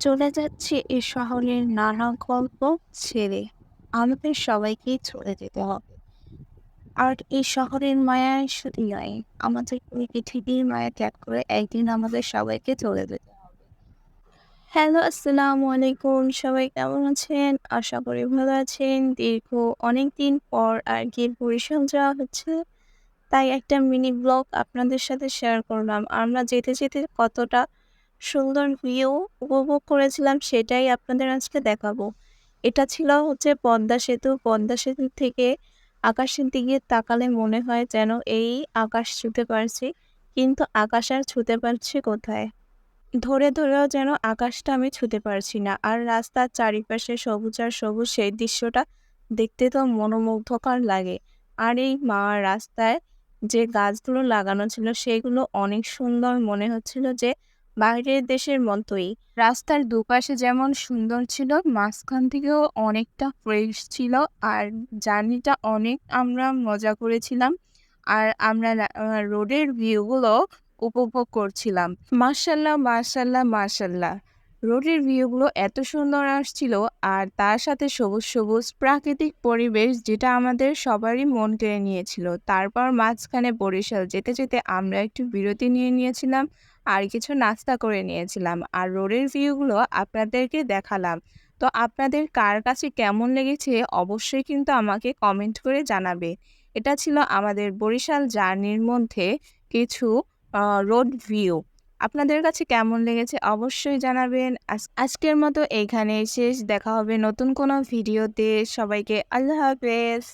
চলে যাচ্ছি এই শহরের নানা গল্প ছেড়ে। আমাদের সবাইকেই চলে যেতে হবে। আর এই শহরের মায়ায় শুধু নয়, আমাদের পৃথিবীর মায়া ত্যাগ করে একদিন আমাদের সবাইকে চলে যেতে হবে। হ্যালো, আসসালামু আলাইকুম, সবাই কেমন আছেন? আশা করি ভালো আছেন। দীর্ঘ অনেক দিন পর আর কি বরিশাল যাওয়া হচ্ছে। তাই একটা মিনি ব্লগ আপনাদের সাথে শেয়ার করলাম। আমরা যেতে যেতে কতটা সুন্দর ভিউ উপভোগ করেছিলাম, সেটাই আপনাদের আজকে দেখাবো। এটা ছিল হচ্ছে পদ্মা সেতু। পদ্মা সেতু থেকে আকাশের দিকে তাকালে মনে হয় যেন এই আকাশ ছুঁতে পারছি, কিন্তু আকাশ আর ছুঁতে পারছি কোথায়? ধরে ধরেও যেন আকাশটা আমি ছুঁতে পারছি না। আর রাস্তার চারিপাশে সবুজ আর সবুজ সেই দৃশ্যটা দেখতে তো মনোমুগ্ধকর লাগে। আর এই মা রাস্তায় যে গাছগুলো লাগানো ছিল, সেগুলো অনেক সুন্দর মনে হচ্ছিল যে বাইরের দেশের মতোই। রাস্তার দুপাশে যেমন সুন্দর ছিল, মাঝখান থেকেও অনেকটা ফ্রেশ ছিল আর জার্নিটা অনেক আমরা মজা করেছিলাম আর আমরা রোডের ভিউগুলো উপভোগ করছিলাম। মার্শাল্লাহ মার্শাল্লাহ মার্শাল্লাহ রোডের ভিউগুলো এত সুন্দর আসছিল আর তার সাথে সবুজ সবুজ প্রাকৃতিক পরিবেশ যেটা আমাদের সবারই মন কেড়ে নিয়েছিল। তারপর মাঝখানে বরিশাল যেতে যেতে আমরা একটু বিরতি নিয়ে নিয়েছিলাম আর কিছু নাস্তা করে নিয়েছিলাম আর রোডের ভিউগুলো আপনাদেরকে দেখালাম। তো আপনাদের কার কাছে কেমন লেগেছে অবশ্যই কিন্তু আমাকে কমেন্ট করে জানাবে। এটা ছিল আমাদের বরিশাল জার্নির মধ্যে কিছু রোড ভিউ। আপনাদের কাছে কেমন লেগেছে অবশ্যই জানাবেন। আজকের মতো এইখানে শেষ। দেখা হবে নতুন কোনো ভিডিওতে। সবাইকে আল্লাহ হাফেজ।